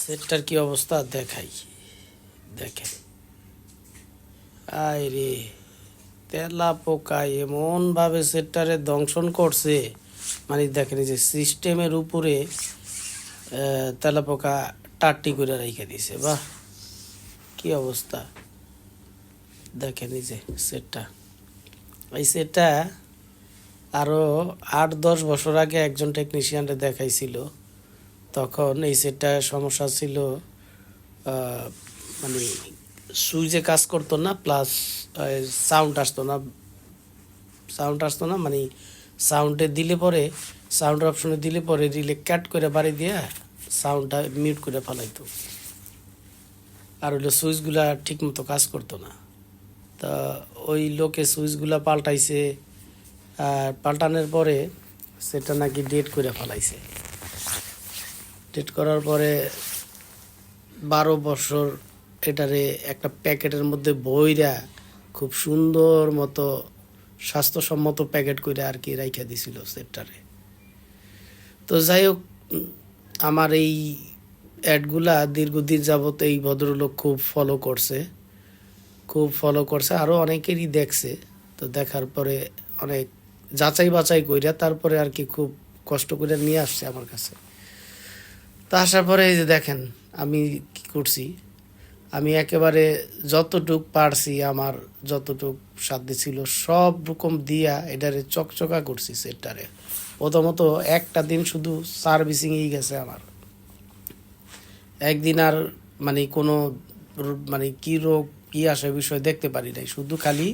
সেটটার কি অবস্থা? দেখাই। দেখেন। আয় রে, তেলা পোকা এমন ভাবে সেটটারে দংশন করছে। মানে দেখেন যে সিস্টেমের উপরে তেলা পোকা টাট্টি করে রেখে দিছে। বাহ, কি অবস্থা? দেখেন যে সেটটা। এই সেটটা আরও আট দশ বছর আগে একজন টেকনিশিয়ানরে দেখাইছিল। তখন এই সেটটা সমস্যা ছিল মানে সুইচে কাজ করতো না প্লাস সাউন্ড আসতো না সাউন্ড আসতো না মানে সাউন্ডে দিলে পরে সাউন্ড অপশনে দিলে পরে রিলে কাট করে বাড়ি দিয়ে সাউন্ডটা মিউট করে ফেলাইতো। আর হইল সুইচগুলা ঠিক মতো কাজ করতো না। তা ওই লোকে সুইচগুলা পাল্টাইছে, আর পাল্টানোর পরে সেটা নাকি ডেট করে ফেলাইছে। ডেট করার পরে বারো বছর এটারে একটা প্যাকেটের মধ্যে বইরা খুব সুন্দর মতো, স্বাস্থ্যসম্মত প্যাকেট করে আর কি রাইখা দিছিল সেটটারে। তো যাই হোক আমার এই অ্যাডগুলা দীর্ঘদিন যাবত এই ভদ্রলোক খুব ফলো করছে। খুব ফলো করছে আরও অনেকেরই দেখছে। তো দেখার পরে অনেক যাচাই বাছাই কইরা তারপরে আর কি খুব কষ্ট করে নিয়ে আসছে আমার কাছে। তো আসার পরে এই যে দেখেন, আমি কি করছি? আমি একেবারে যতটুক পারছি, আমার যতটুক সাধ্য ছিল, সব রকম দিয়া এটারে চকচকা করছি সেটারে প্রথমত একটা দিন শুধু সার্ভিসিংই গেছে আমার। একদিন আর মানে কোনো মানে কী রোগ, কী আসে বিষয় দেখতে পারি নাই। শুধু খালি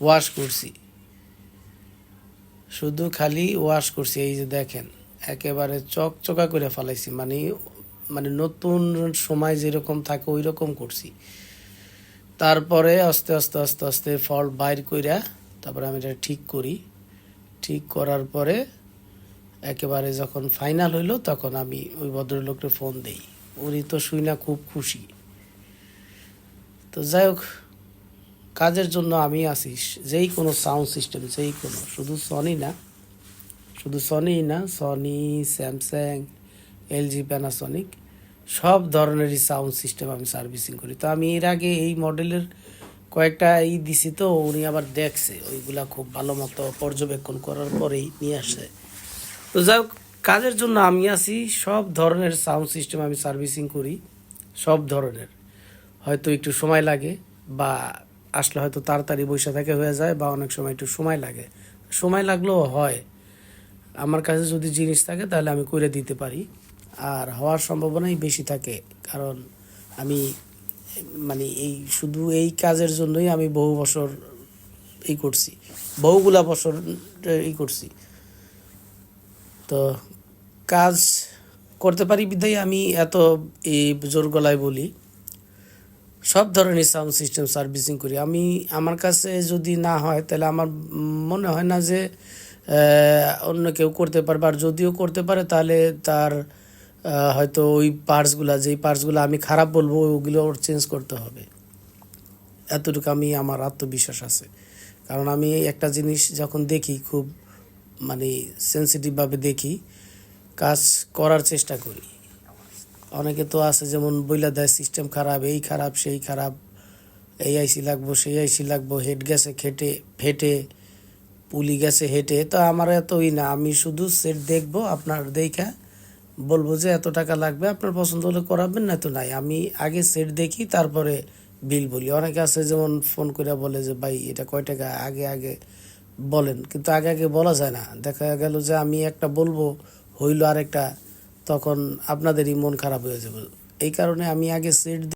ওয়াশ করছি। শুধু খালি ওয়াশ করছি, এই যে দেখেন। একেবারে চকচকা করে ফেলাইছি। মানে মানে নতুন সময় যেরকম থাকে ওই রকম করছি। তারপরে আস্তে আস্তে আস্তে আস্তে ফল বাইর কইরা তারপরে আমি এটা ঠিক করি। ঠিক করার পরে একেবারে যখন ফাইনাল হইল, তখন আমি ওই ভদ্রলোককে ফোন দেই। উনি তো শুই না, খুব খুশি। তো যাই হোক, কাজের জন্য আমি আসি যেই কোনো সাউন্ড সিস্টেম যেই কোনো, শুধু সনি না। শুধু সনি না সনি স্যামসাং এলজি প্যানাসনিক সব ধরনেরই সাউন্ড সিস্টেম আমি সার্ভিসিং করি। তো আমি এর আগে এই মডেলের কয়েকটা ই দিছি তো, উনি আবার দেখছে, ওইগুলা খুব ভালো মতো পর্যবেক্ষণ করার পরেই নিয়ে আসে তো যাই কাজের জন্য আমি আছি, সব ধরনের সাউন্ড সিস্টেম আমি সার্ভিসিং করি, সব ধরনের। হয়তো একটু সময় লাগে, বা আসলে হয়তো তাড়াতাড়ি বৈশা থেকে হয়ে যায়, বা অনেক সময় একটু সময় লাগে। সময় লাগলেও হয়। আমার কাছে যদি জিনিস থাকে, তাহলে আমি করে দিতে পারি। আর হওয়ার সম্ভাবনাই বেশি থাকে, কারণ আমি মানে এই, শুধু এই কাজের জন্যই আমি বহু বছর এই করছি। বহুগুলা বছর এই করছি। তো কাজ করতে পারি বিধায় আমি এত এই জোর গলায় বলি। সব ধরনের সাউন্ড সিস্টেম সার্ভিসিং করি। আমি, আমার কাছে যদি না হয়, তাহলে আমার মনে হয় না যে অন্য কেউ করতে পারবে। আর যদিও করতে পারে, তাহলে তার হয়তো ওই পার্টসগুলা, যেই পার্টসগুলো আমি খারাপ বলব, ওগুলো ওর চেঞ্জ করতে হবে। এতটুকু আমি, আমার আত্মবিশ্বাস আছে। কারণ আমি একটা জিনিস যখন দেখি, খুব মানে সেন্সিটিভভাবে দেখি, কাজ করার চেষ্টা করি। অনেকে তো আছে, যেমন বইলা দেয় সিস্টেম খারাপ, এই খারাপ, সেই খারাপ এই আইসি লাগবো, সেই আইসি লাগবো হেড গেছে, খেটে, ফেটে পুলি গেছে হেঁটে, তো আমার এত এতই না। আমি শুধু সেট দেখব, আপনার দেখা বলব যে এত টাকা লাগবে, আপনার পছন্দ হলে করাবেন, না তো নাই। আমি আগে সেট দেখি, তারপরে বিল বলি। অনেকে আছে যেমন ফোন করে বলে যে, ভাই, এটা কয় টাকা? আগে আগে বলেন। কিন্তু আগে আগে বলা যায় না। দেখা গেল যে আমি একটা বলব, হইল আরেকটা, তখন আপনাদেরই মন খারাপ হয়ে যাবে। এই কারণে আমি আগে সেট